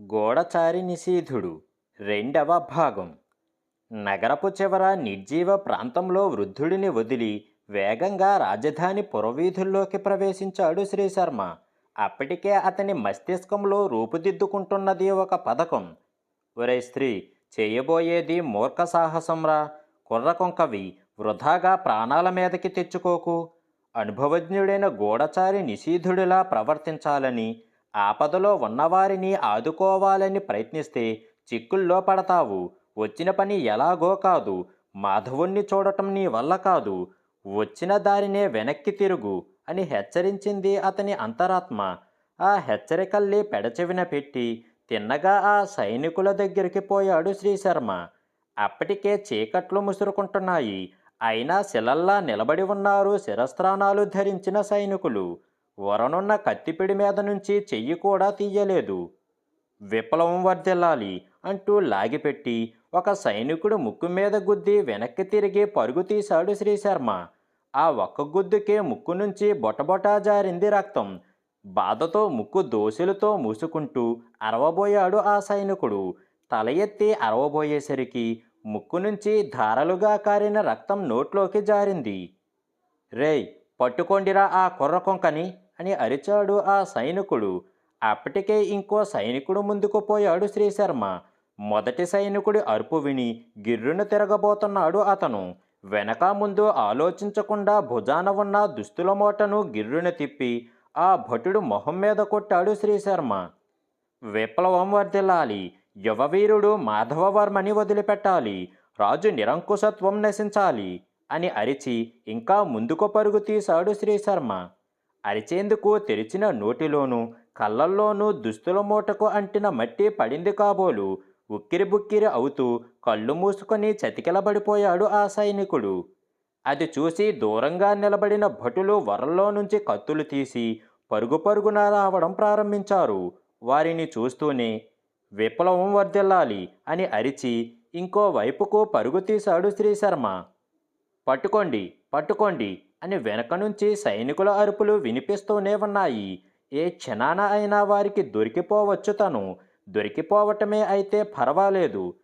గూఢచారి నిశీధుడు రెండవ భాగం. నగరపు చివర నిర్జీవ ప్రాంతంలో వృద్ధుడిని వదిలి వేగంగా రాజధాని పురవీధుల్లోకి ప్రవేశించాడు శ్రీశర్మ. అప్పటికే అతని మస్తిష్కంలో రూపుదిద్దుకుంటున్నది ఒక పథకం. ఒరే స్త్రీ చేయబోయేది మూర్ఖ సాహసంరా కుర్రకొంకవి వృధాగా ప్రాణాల మీదకి తెచ్చుకోకు. అనుభవజ్ఞుడైన గూఢచారి నిషీధుడిలా ప్రవర్తించాలని ఆపదలో ఉన్నవారిని ఆదుకోవాలని ప్రయత్నిస్తే చిక్కుల్లో పడతావు. వచ్చిన పని ఎలాగో కాదు. మాధవుణ్ణి చూడటం నీ వల్ల కాదు. వచ్చిన దారినే వెనక్కి తిరుగు అని హెచ్చరించింది అతని అంతరాత్మ. ఆ హెచ్చరికల్ని పెడచెవిన పెట్టి తిన్నగా ఆ సైనికుల దగ్గరికి పోయాడు శ్రీశర్మ. అప్పటికే చీకట్లు ముసురుకుంటున్నాయి. అయినా శిలల్లా నిలబడి ఉన్నారు శిరస్త్రాణాలు ధరించిన సైనికులు. వరనున్న కత్తిపిడి మీద నుంచి చెయ్యి కూడా తీయలేదు. విప్లవం వర్ధిల్లాలి అంటూ లాగిపెట్టి ఒక సైనికుడు ముక్కు మీద గుద్ది వెనక్కి తిరిగి పరుగు తీశాడు శ్రీశర్మ. ఆ ఒక్క గుద్దుకే ముక్కు నుంచి బొటబొటా జారింది రక్తం. బాధతో ముక్కు దోశలతో మూసుకుంటూ అరవబోయాడు ఆ సైనికుడు. తల ఎత్తి అరవబోయేసరికి ముక్కు నుంచి ధారలుగా కారిన రక్తం నోట్లోకి జారింది. రేయ్ పట్టుకోండిరా ఆ కుర్రకొంకని అని అరిచాడు ఆ సైనికుడు. అప్పటికే ఇంకో సైనికుడు ముందుకు పోయాడు శ్రీశర్మ. మొదటి సైనికుడి అరుపు విని గిర్రును తిరగబోతున్నాడు అతను. వెనక ముందు ఆలోచించకుండా భుజాన ఉన్న దుస్తుల మూటను గిర్రును తిప్పి ఆ భటుడు మొహం మీద కొట్టాడు శ్రీశర్మ. విప్లవం వర్ధిల్లాలి. యువవీరుడు మాధవవర్మని వదిలిపెట్టాలి. రాజు నిరంకుశత్వం నశించాలి అని అరిచి ఇంకా ముందుకు పరుగు తీశాడు శ్రీశర్మ. అరిచేందుకు తెరిచిన నోటిలోనూ కళ్ళల్లోనూ దుస్తుల మూటకు అంటిన మట్టి పడింది కాబోలు. ఉక్కిరి బుక్కిరి అవుతూ కళ్ళు మూసుకొని చతికిలబడిపోయాడు ఆ సైనికుడు. అది చూసి దూరంగా నిలబడిన భటులు వరల్లో నుంచి కత్తులు తీసి పరుగు పరుగున రావడం ప్రారంభించారు. వారిని చూస్తూనే విప్లవం వర్ధిల్లాలి అని అరిచి ఇంకో వైపుకు పరుగు తీశాడు శ్రీశర్మ. పట్టుకోండి పట్టుకోండి అని వెనక నుంచి సైనికుల అరుపులు వినిపిస్తూనే ఉన్నాయి. ఏ క్షణాన అయినా వారికి దొరికిపోవచ్చు తను. దొరికిపోవటమే అయితే పర్వాలేదు.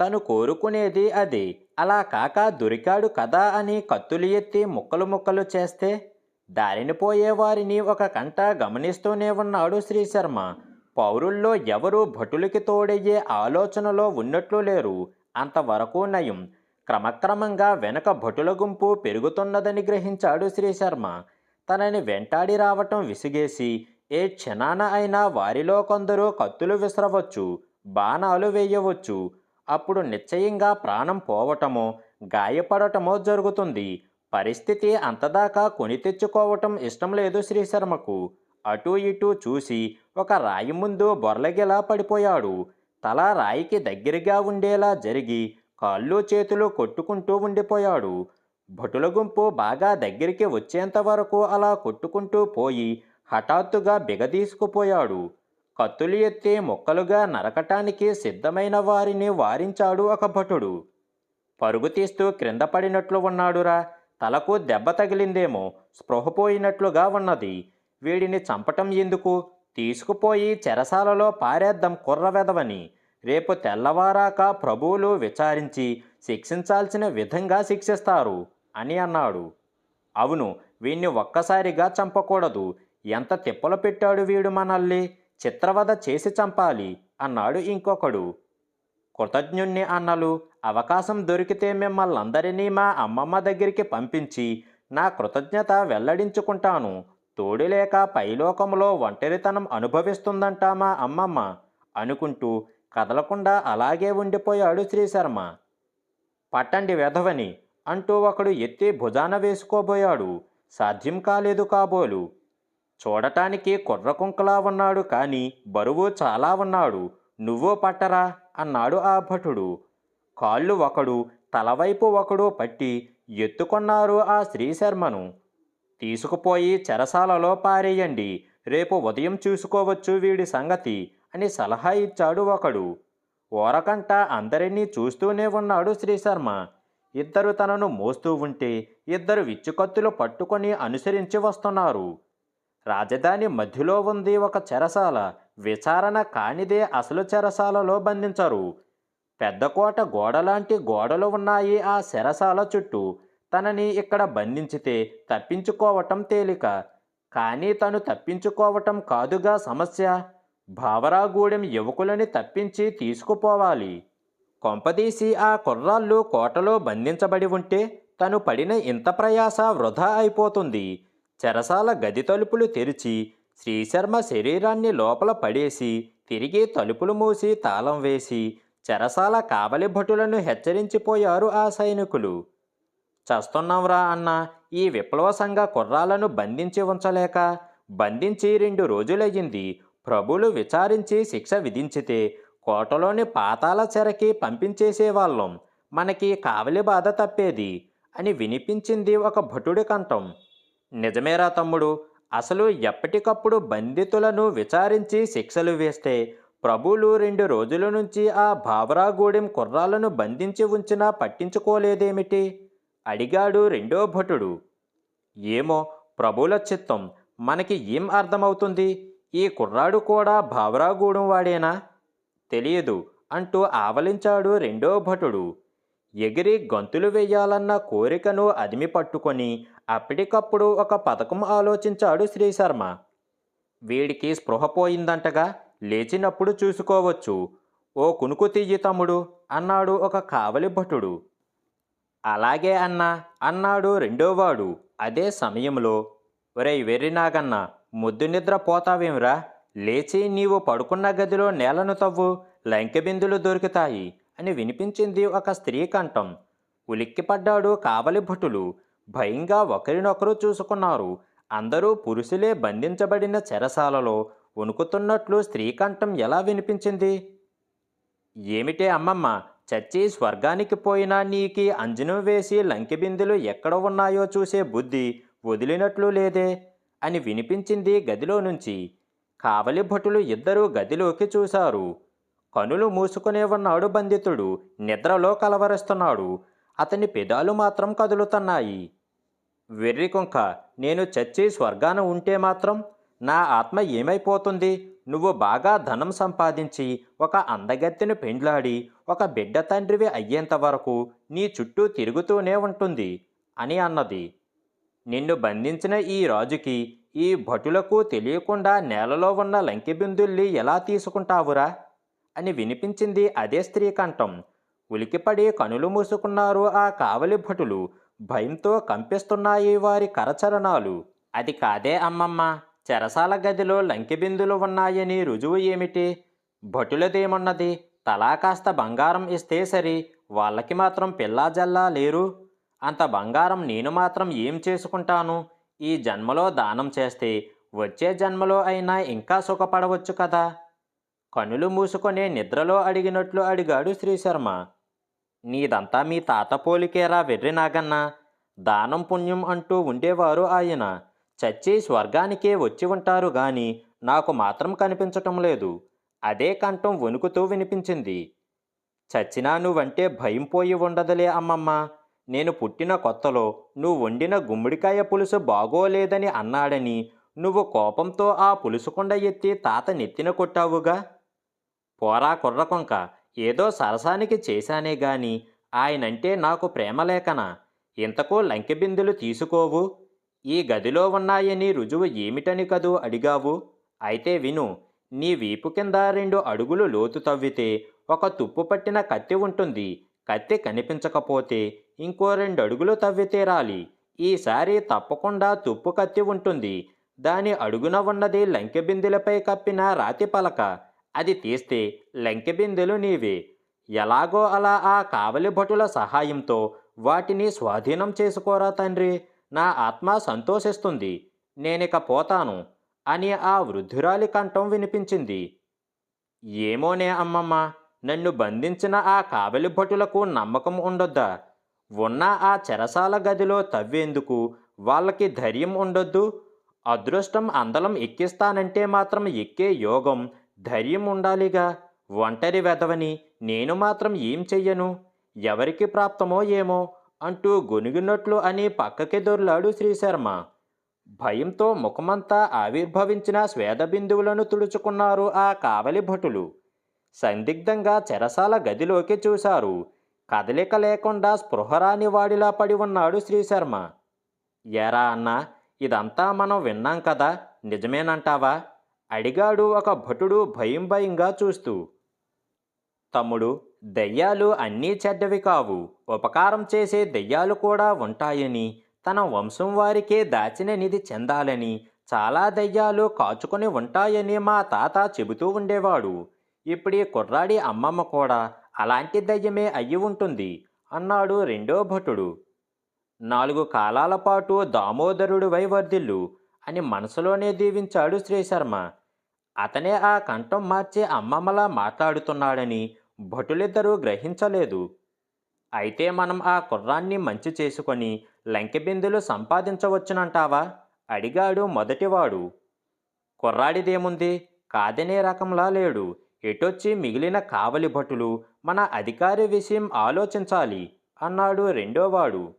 తను కోరుకునేది అది. అలా కాక దొరికాడు కదా అని కత్తులు ఎత్తి ముక్కలు ముక్కలు చేస్తే? దారిని పోయే వారిని ఒక కంట గమనిస్తూనే ఉన్నాడు శ్రీశర్మ. పౌరుల్లో ఎవరూ భటులకి తోడయ్యే ఆలోచనలో ఉన్నట్లు లేరు. అంతవరకు నయం. క్రమక్రమంగా వెనక భటుల గుంపు పెరుగుతున్నదని గ్రహించాడు శ్రీశర్మ తనని వెంటాడి రావటం విసిగేసి ఏ క్షణాన అయినా వారిలో కొందరు కత్తులు విసరవచ్చు బాణాలు వేయవచ్చు. అప్పుడు నిశ్చయంగా ప్రాణం పోవటమో గాయపడటమో జరుగుతుంది. పరిస్థితి అంతదాకా కొని తెచ్చుకోవటం ఇష్టం లేదు శ్రీశర్మకు అటూ ఇటూ చూసి ఒక రాయి ముందు బొర్లగిలా పడిపోయాడు. తల రాయికి దగ్గరగా ఉండేలా జరిగి కాళ్ళు చేతులు కొట్టుకుంటూ ఉండిపోయాడు. భటుల గుంపు బాగా దగ్గరికి వచ్చేంత వరకు అలా కొట్టుకుంటూ పోయి హఠాత్తుగా బిగదీసుకుపోయాడు కత్తులు ఎత్తి మొక్కలుగా నరకటానికి సిద్ధమైన వారిని వారించాడు ఒక భటుడు. పరుగు తీస్తూ క్రింద పడినట్లు ఉన్నాడురా. తలకు దెబ్బ తగిలిందేమో స్పృహపోయినట్లుగా ఉన్నది. వీడిని చంపటం ఎందుకు? తీసుకుపోయి చెరసాలలో పారేద్దాం కుర్రవెదవని రేపు తెల్లవారాక ప్రభువులు విచారించి శిక్షించాల్సిన విధంగా శిక్షిస్తారు అని అన్నాడు. అవును వీణ్ణి ఒక్కసారిగా చంపకూడదు. ఎంత తిప్పలు పెట్టాడు వీడు మనల్ని? చిత్రవద చేసి చంపాలి అన్నాడు ఇంకొకడు. కృతజ్ఞుణ్ణి అన్నలు అవకాశం దొరికితే మిమ్మల్నందరినీ మా అమ్మమ్మ దగ్గరికి పంపించి నా కృతజ్ఞత వెల్లడించుకుంటాను. తోడు లేక పైలోకంలో ఒంటరితనం అనుభవిస్తుందంట మా అమ్మమ్మ అనుకుంటూ కదలకుండా అలాగే ఉండిపోయాడు శ్రీశర్మ. పట్టండి వెధవని అంటూ ఒకడు ఎత్తి భుజాన వేసుకోబోయాడు. సాధ్యం కాలేదు కాబోలు. చూడటానికి కుర్రకుంకలా ఉన్నాడు కానీ బరువు చాలా ఉన్నాడు. నువ్వో పట్టరా అన్నాడు ఆ భటుడు. కాళ్ళు ఒకడు తలవైపు ఒకడు పట్టి ఎత్తుకొన్నారు ఆ శ్రీశర్మను. తీసుకుపోయి చెరసాలలో పారేయండి. రేపు ఉదయం చూసుకోవచ్చు వీడి సంగతి. అని సలహా ఇచ్చాడు ఒకడు. ఓరకంట అందరినీ చూస్తూనే ఉన్నాడు శ్రీశర్మ. ఇద్దరు తనను మోస్తూ ఉంటే ఇద్దరు విచ్చుకత్తులు పట్టుకొని అనుసరించి వస్తున్నారు. రాజధాని మధ్యలో ఉంది ఒక చెరసాల. విచారణ కానిదే అసలు చెరసాలలో బంధించరు. పెద్దకోట గోడలాంటి గోడలు ఉన్నాయి ఆ చెరసాల చుట్టూ. తనని ఇక్కడ బంధించితే తప్పించుకోవటం తేలిక. కానీ తను తప్పించుకోవటం కాదుగా సమస్య. భావరాగూడెం యువకులని తప్పించి తీసుకుపోవాలి. కొంపదీసి ఆ కుర్రాళ్ళు కోటలో బంధించబడి ఉంటే తను పడిన ఇంత ప్రయాస వృధా అయిపోతుంది. చెరసాల గది తలుపులు తెరిచి శ్రీశర్మ శరీరాన్ని లోపల పడేసి తిరిగి తలుపులు మూసి తాళం వేసి చెరసాల కావలి భటులను హెచ్చరించిపోయారు ఆ సైనికులు. చస్తున్నాంరా అన్న ఈ విప్లవ సంఘ కుర్రాలను బంధించి ఉంచలేక బంధించి రెండు రోజులయ్యింది ప్రభులు విచారించి శిక్ష విధించితే కోటలోని పాతాల చెరకి పంపించేసేవాళ్ళం. మనకి కావలి బాధ తప్పేది అని వినిపించింది ఒక భటుడి కంఠం. నిజమేరా తమ్ముడు అసలు ఎప్పటికప్పుడు బంధితులను విచారించి శిక్షలు వేస్తే ప్రభులు రెండు రోజుల నుంచి ఆ భావరాగూడెం కుర్రాలను బంధించి ఉంచినా పట్టించుకోలేదేమిటి? అడిగాడు రెండో భటుడు. ఏమో ప్రభుల చిత్తం మనకి ఏం అర్థమవుతుంది? ఈ కుర్రాడు కూడా భావరాగూడెం వాడేనా? తెలియదు అంటూ ఆవలించాడు రెండో భటుడు. ఎగిరి గంతులు వేయాలన్న కోరికను అదిమి పట్టుకొని అప్పటికప్పుడు ఒక పథకం ఆలోచించాడు శ్రీశర్మ. వీడికి స్పృహ పోయిందంటగా లేచినప్పుడు చూసుకోవచ్చు. ఓ కునుకు తీయి తమ్ముడు అన్నాడు ఒక కావలి భటుడు. అలాగే అన్నా అన్నాడు రెండోవాడు. అదే సమయంలో ఒరేయ్ వెర్రినాగన్నా ముద్దు నిద్ర పోతావేమిరా? లేచి నీవు పడుకున్న గదిలో నేలను తవ్వు లంకెబిందులు దొరుకుతాయి అని వినిపించింది ఒక స్త్రీ కంఠం. ఉలిక్కిపడ్డాడు కావలి భటులు. భయంగా ఒకరినొకరు చూసుకున్నారు. అందరూ పురుషులే బంధించబడిన చెరసాలలో వణుకుతున్నట్లు స్త్రీ కంఠం ఎలా వినిపించింది? ఏమిటే అమ్మమ్మ చచ్చి స్వర్గానికి పోయినా నీకి అంజనం వేసి లంకెబిందులు ఎక్కడ ఉన్నాయో చూసే బుద్ధి వదిలినట్లు లేదే. అని వినిపించింది గదిలో నుంచి. కావలి భటులు ఇద్దరూ గదిలోకి చూశారు. కనులు మూసుకునే ఉన్నాడు బంధితుడు నిద్రలో కలవరిస్తున్నాడు. అతని పెదాలు మాత్రం కదులుతున్నాయి. వెర్రి కుంక నేను చచ్చి స్వర్గాన ఉంటే మాత్రం నా ఆత్మ ఏమైపోతుంది? నువ్వు బాగా ధనం సంపాదించి ఒక అందగత్తెను పెండ్లాడి ఒక బిడ్డ తండ్రివి అయ్యేంత వరకు నీ చుట్టూ తిరుగుతూనే ఉంటుంది అని అన్నది. నిన్ను బంధించిన ఈ రాజుకి ఈ భటులకు తెలియకుండా నేలలో ఉన్న లంకెబిందుల్ని ఎలా తీసుకుంటావురా? అని వినిపించింది అదే స్త్రీ కంఠం. ఉలికిపడి కనులు మూసుకున్నారు ఆ కావలి భటులు. భయంతో కంపిస్తున్నాయి వారి కరచరణాలు. అది కాదే అమ్మమ్మ! చెరసాల గదిలో లంకెబిందులు ఉన్నాయని రుజువు ఏమిటి? భటులదేమున్నది? తలా కాస్త బంగారం ఇస్తే సరి. వాళ్ళకి మాత్రం పిల్లా జల్లా లేరు. అంత బంగారం నేను మాత్రం ఏం చేసుకుంటాను? ఈ జన్మలో దానం చేస్తే వచ్చే జన్మలో అయినా ఇంకా సుఖపడవచ్చు కదా? కనులు మూసుకొనే నిద్రలో అడిగినట్లు అడిగాడు శ్రీశర్మ. నీదంతా మీ తాత పోలికేరా వెర్రి నాగన్న? దానం పుణ్యం అంటూ ఉండేవారు ఆయన. చచ్చి స్వర్గానికే వచ్చి ఉంటారు గాని నాకు మాత్రం కనిపించటం లేదు. అదే కంఠం వణుకుతూ వినిపించింది. చచ్చినా నువ్వంటే భయం పోయి ఉండదులే అమ్మమ్మ. నేను పుట్టిన కొత్తలో నువ్వు వండిన గుమ్మడికాయ పులుసు బాగోలేదని అన్నాడని నువ్వు కోపంతో ఆ పులుసుకుండ ఎత్తి తాత నెత్తిన కొట్టావుగా? పోరా కుర్రకొంక ఏదో సరసానికి చేశానే గాని ఆయనంటే నాకు ప్రేమ లేకనా? ఇంతకు లంకెబిందులు తీసుకోవు? ఈ గదిలో ఉన్నాయని రుజువు ఏమిటని కదూ అడిగావు? అయితే విను నీ వీపు కింద రెండు అడుగులు లోతు తవ్వితే ఒక తుప్పు పట్టిన కత్తి ఉంటుంది. కత్తి కనిపించకపోతే ఇంకో రెండు అడుగులు తవ్వి తీరాలి ఈసారి తప్పకుండా తుప్పు కత్తి ఉంటుంది. దాని అడుగున ఉన్నది లంకెబిందులపై కప్పిన రాతి పలక. అది తీస్తే లంకెబిందెలు నీవే. ఎలాగో అలా ఆ కావలి భటుల సహాయంతో వాటిని స్వాధీనం చేసుకోరా తండ్రి. నా ఆత్మ సంతోషిస్తుంది. నేనిక పోతాను అని ఆ వృద్ధురాలి కంఠం వినిపించింది. ఏమోనే అమ్మమ్మ నన్ను బంధించిన ఆ కావలి భటులకు నమ్మకం ఉండొద్దా? ఉన్న ఆ చెరసాల గదిలో తవ్వేందుకు? వాళ్ళకి ధైర్యం ఉండొద్దు. అదృష్టం అందలం ఎక్కిస్తానంటే మాత్రం ఎక్కే యోగం. ధైర్యం ఉండాలిగా. ఒంటరి వెదవని నేను మాత్రం ఏం చెయ్యను? ఎవరికి ప్రాప్తమో ఏమో? అంటూ గొనిగినట్లు అని పక్కకి దొర్లాడు శ్రీశర్మ. భయంతో ముఖమంతా ఆవిర్భవించిన స్వేదబిందువులను తుడుచుకున్నారు ఆ కావలి భటులు. సందిగ్ధంగా చెరసాల గదిలోకి చూశారు. కదలిక లేకుండా స్పృహరాని వాడిలా పడి ఉన్నాడు శ్రీశర్మ. ఏరా అన్నా ఇదంతా మనం విన్నాం కదా నిజమేనంటావా? అడిగాడు ఒక భటుడు భయం భయంగా చూస్తూ. తమ్ముడు దెయ్యాలు అన్నీ చెడ్డవి కావు. ఉపకారం చేసే దెయ్యాలు కూడా ఉంటాయని తన వంశం వారికే దాచిన నిధి చెందాలని చాలా దెయ్యాలు కాచుకొని ఉంటాయని మా తాత చెబుతూ ఉండేవాడు. ఇప్పుడు ఈ కుర్రాడి అమ్మమ్మ కూడా అలాంటి దయ్యమే అయ్యి ఉంటుంది అన్నాడు రెండో భటుడు. నాలుగు కాలాల పాటు దామోదరుడు వైవర్ధిల్లు అని మనసులోనే దీవించాడు శ్రీశర్మ. అతనే ఆ కంఠం మార్చి అమ్మమ్మలా మాట్లాడుతున్నాడని భటులిద్దరూ గ్రహించలేదు. అయితే మనం ఆ కుర్రాన్ని మంచి చేసుకొని లంకెబిందులు సంపాదించవచ్చునంటావా? అడిగాడు మొదటివాడు. కుర్రాడిదేముంది? కాదనే రకంలా లేడు. ఎటొచ్చి మిగిలిన కావలి భటులు మన అధికారి విషయం ఆలోచించాలి అన్నాడు రెండోవాడు.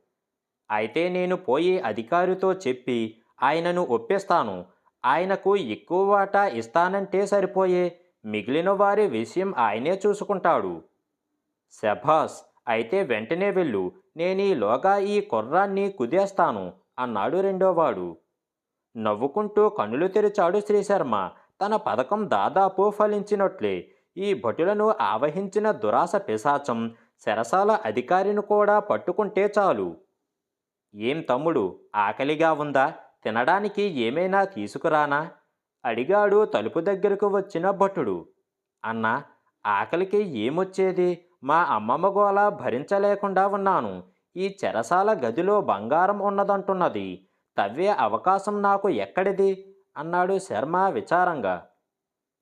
అయితే నేను పోయి అధికారితో చెప్పి ఆయనను ఒప్పిస్తాను. ఆయనకు ఎక్కువ వాటా ఇస్తానంటే సరిపోయే మిగిలిన వారి విషయం ఆయనే చూసుకుంటాడు. శభాస్ అయితే వెంటనే వెళ్ళు నేనీలోగా ఈ కుర్రాన్ని కుదేస్తాను అన్నాడు రెండోవాడు. నవ్వుకుంటూ కన్నులు తెరిచాడు శ్రీశర్మ. తన పథకం దాదాపు ఫలించినట్లే. ఈ భటులను ఆవహించిన దురాశ పిశాచం శరసాల అధికారిని కూడా పట్టుకుంటే చాలు. ఏం తమ్ముడు ఆకలిగా ఉందా? తినడానికి ఏమైనా తీసుకురానా? అడిగాడు తలుపు దగ్గరకు వచ్చిన భటుడు. అన్న ఆకలికి ఏమొచ్చేది? మా అమ్మమ్మ గోల భరించలేకుండా ఉన్నాను. ఈ చెరసాల గదిలో బంగారం ఉన్నదంటున్నది. తవ్వే అవకాశం నాకు ఎక్కడిది? అన్నాడు శర్మ విచారంగా.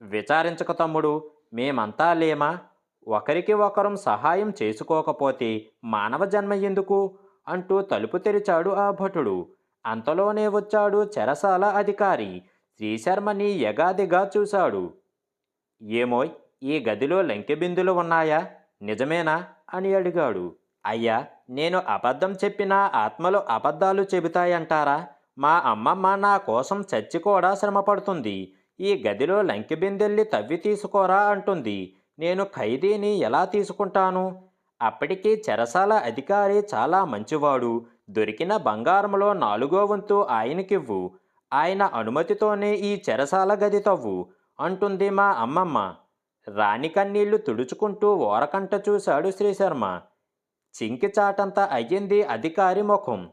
విచారించక తమ్ముడు మేమంతా లేమా? ఒకరికి ఒకరం సహాయం చేసుకోకపోతే మానవ జన్మ ఎందుకు? అంటూ తలుపు తెరిచాడు ఆ భటుడు. అంతలోనే వచ్చాడు చెరసాల అధికారి. శ్రీశర్మని యగాదిగా చూశాడు. ఏమోయ్ ఈ గదిలో లంకెబిందులు ఉన్నాయా? నిజమేనా? అని అడిగాడు. అయ్యా నేను అబద్ధం చెప్పినా ఆత్మలు అబద్ధాలు చెబుతాయంటారా? మా అమ్మమ్మ నా కోసం చచ్చి కూడా శ్రమపడుతుంది. ఈ గదిలో లంకెబిందెల్లి తవ్వి తీసుకోరా అంటుంది. నేను ఖైదీని ఎలా తీసుకుంటాను? అప్పటికీ చెరసాల అధికారి చాలా మంచివాడు. దొరికిన బంగారంలో నాలుగో వంతు ఆయనకివ్వు. ఆయన అనుమతితోనే ఈ చెరసాల గది తవ్వు అంటుంది మా అమ్మమ్మ. రాణి కన్నీళ్ళు తుడుచుకుంటూ ఓరకంట చూశాడు శ్రీశర్మ. చింకి చాటంత అయ్యింది అధికారి ముఖం.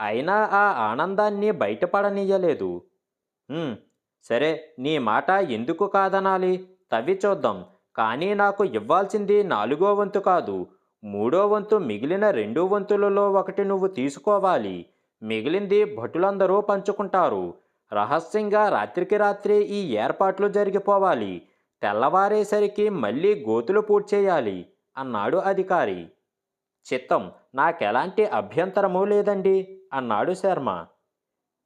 అయినా ఆ ఆనందాన్ని బయటపడనీయలేదు. సరే నీ మాట ఎందుకు కాదనాలి? తవ్వి చూద్దాం. కానీ నాకు ఇవ్వాల్సింది నాలుగో వంతు కాదు. మూడో వంతు మిగిలిన రెండో వంతులలో ఒకటి నువ్వు తీసుకోవాలి. మిగిలింది భటులందరూ పంచుకుంటారు. రహస్యంగా రాత్రికి రాత్రి ఈ ఏర్పాట్లు జరిగిపోవాలి. తెల్లవారేసరికి మళ్ళీ గోతులు పూడ్చేయాలి అన్నాడు అధికారి. చిత్తం నాకెలాంటి అభ్యంతరమూ లేదండి అన్నాడు శర్మ.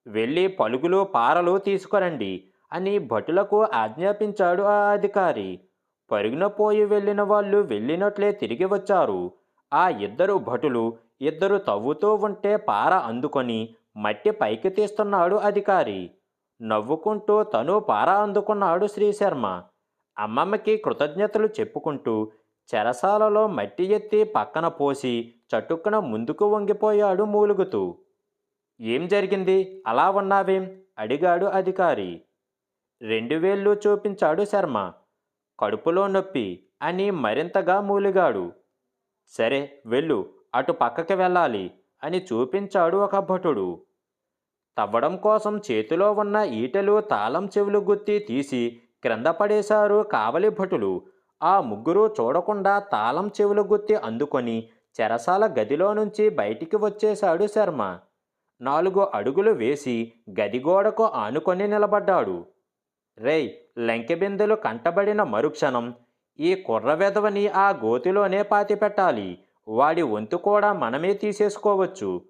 వెళ్ళి పలుగులు పారలు తీసుకురండి అని భటులకు ఆజ్ఞాపించాడు ఆ అధికారి. పరుగున పోయి వెళ్ళిన వాళ్ళు వెళ్ళినట్లే తిరిగి వచ్చారు. ఆ ఇద్దరు భటులు ఇద్దరు తవ్వుతూ ఉంటే పార అందుకొని మట్టి పైకి తీస్తున్నాడు అధికారి. నవ్వుకుంటూ తను పార అందుకున్నాడు శ్రీశర్మ. అమ్మమ్మకి కృతజ్ఞతలు చెప్పుకుంటూ చెరసాలలో మట్టి ఎత్తి పక్కన పోసి చటుక్కున ముందుకు వంగిపోయాడు మూలుగుతూ. ఏం జరిగింది? అలా ఉన్నావేం? అడిగాడు అధికారి. రెండు వేళ్ళు చూపించాడు శర్మ. కడుపులో నొప్పి అని మరింతగా మూలిగాడు. సరే వెళ్ళు అటు పక్కకి వెళ్ళాలి అని చూపించాడు ఒక భటుడు. తవ్వడం కోసం చేతిలో ఉన్న ఈటెలు తాళం చెవులు గుత్తి తీసి క్రింద పడేశారు కావలి భటులు. ఆ ముగ్గురు చూడకుండా తాళం చెవులు గుత్తి అందుకొని చెరసాల గదిలో నుంచి బయటికి వచ్చేశాడు శర్మ. నాలుగు అడుగులు వేసి గదిగోడకు ఆనుకొని నిలబడ్డాడు. రేయ్ లంకెబిందెలు కంటబడిన మరుక్షణం ఈ కుర్ర వెధవని ఆ గోతిలోనే పాతిపెట్టాలి. వాడి వంతు కూడా మనమే తీసేసుకోవచ్చు.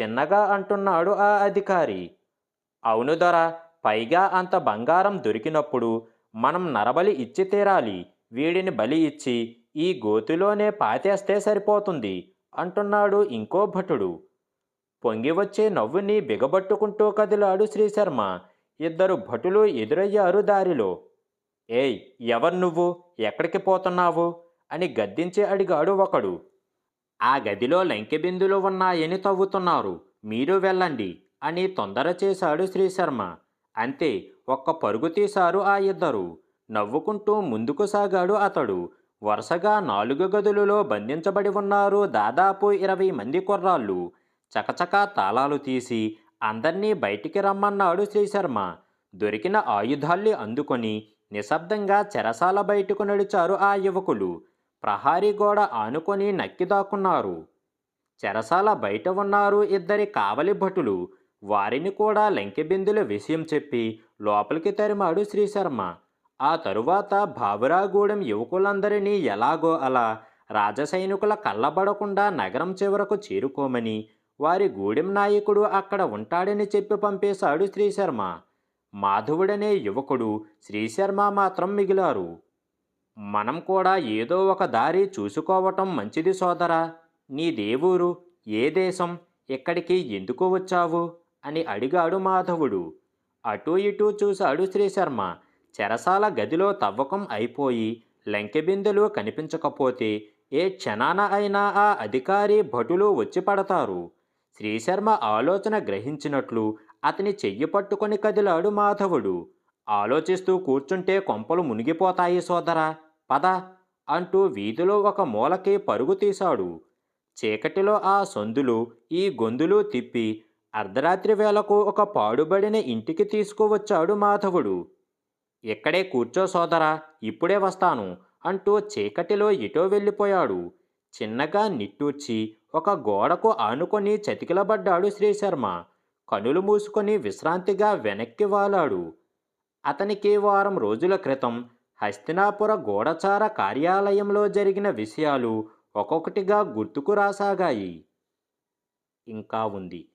చిన్నగా అంటున్నాడు ఆ అధికారి. అవును దొర పైగా అంత బంగారం దొరికినప్పుడు మనం నరబలి ఇచ్చి తీరాలి. వీడిని బలి ఇచ్చి ఈ గోతిలోనే పాతేస్తే సరిపోతుంది అంటున్నాడు ఇంకో భటుడు. పొంగి వచ్చే నవ్వుని బిగబట్టుకుంటూ కదిలాడు శ్రీశర్మ. ఇద్దరు భటులు ఎదురయ్యారు దారిలో. ఏయ్ ఎవరు నువ్వు? ఎక్కడికి పోతున్నావు? అని గద్దించి అడిగాడు ఒకడు. ఆ గదిలో లంకెబిందులు ఉన్నాయని తవ్వుతున్నారు. మీరు వెళ్ళండి అని తొందర చేశాడు శ్రీశర్మ. అంతే ఒక్క పరుగు తీశారు ఆ ఇద్దరు. నవ్వుకుంటూ ముందుకు సాగాడు అతడు. వరుసగా నాలుగు గదులలో బంధించబడి ఉన్నారు దాదాపు ఇరవై మంది కుర్రాళ్ళు. చకచకా తాళాలు తీసి అందర్నీ బయటికి రమ్మన్నాడు శ్రీశర్మ. దొరికిన ఆయుధాల్ని అందుకొని నిశ్శబ్దంగా చెరసాల బయటకు నడిచారు ఆ యువకులు. ప్రహారీ గోడ ఆనుకొని నక్కి దాక్కున్నారు. చెరసాల బయట ఉన్నారు ఇద్దరి కావలి భటులు. వారిని కూడా లంకెబిందుల విషయం చెప్పి లోపలికి తరిమాడు శ్రీశర్మ. ఆ తరువాత బాబురాగూడెం యువకులందరినీ ఎలాగో అలా రాజసైనికుల కళ్ళబడకుండా నగరం చివరకు చేరుకోమని వారి గూడెం నాయకుడు అక్కడ ఉంటాడని చెప్పి పంపేశాడు శ్రీశర్మ. మాధవుడనే యువకుడు శ్రీశర్మ మాత్రం మిగిలారు. మనం కూడా ఏదో ఒక దారి చూసుకోవటం మంచిది సోదరా. నీ దేవురు ఏ దేశం ఇక్కడికి ఎందుకు వచ్చావు? అని అడిగాడు మాధవుడు. అటూ ఇటూ చూశాడు శ్రీశర్మ. చెరసాల గదిలో తవ్వకం అయిపోయి లంకెబిందెలు కనిపించకపోతే ఏ క్షణాన అయినా ఆ అధికారి భటులు వచ్చి పడతారు. శ్రీశర్మ ఆలోచన గ్రహించినట్లు అతని చెయ్యి పట్టుకొని కదిలాడు మాధవుడు. ఆలోచిస్తూ కూర్చుంటే కొంపలు మునిగిపోతాయి సోదరా పద అంటూ వీధిలో ఒక మూలకి పరుగు తీశాడు. చీకటిలో ఆ సందులు ఈ గొంతులు తిప్పి అర్ధరాత్రి వేళకు ఒక పాడుబడిన ఇంటికి తీసుకువచ్చాడు మాధవుడు. ఇక్కడే కూర్చో సోదరా ఇప్పుడే వస్తాను అంటూ చీకటిలో ఎటో వెళ్ళిపోయాడు. చిన్నగా నిట్టూర్చి ఒక గోడకు ఆనుకొని చతికిలబడ్డాడు శ్రీశర్మ. కనులు మూసుకొని విశ్రాంతిగా వెనక్కి వాలాడు. అతనికి వారం రోజుల క్రితం హస్తినాపుర గూఢచార కార్యాలయంలో జరిగిన విషయాలు ఒక్కొక్కటిగా గుర్తుకు రాసాగాయి. ఇంకా ఉంది.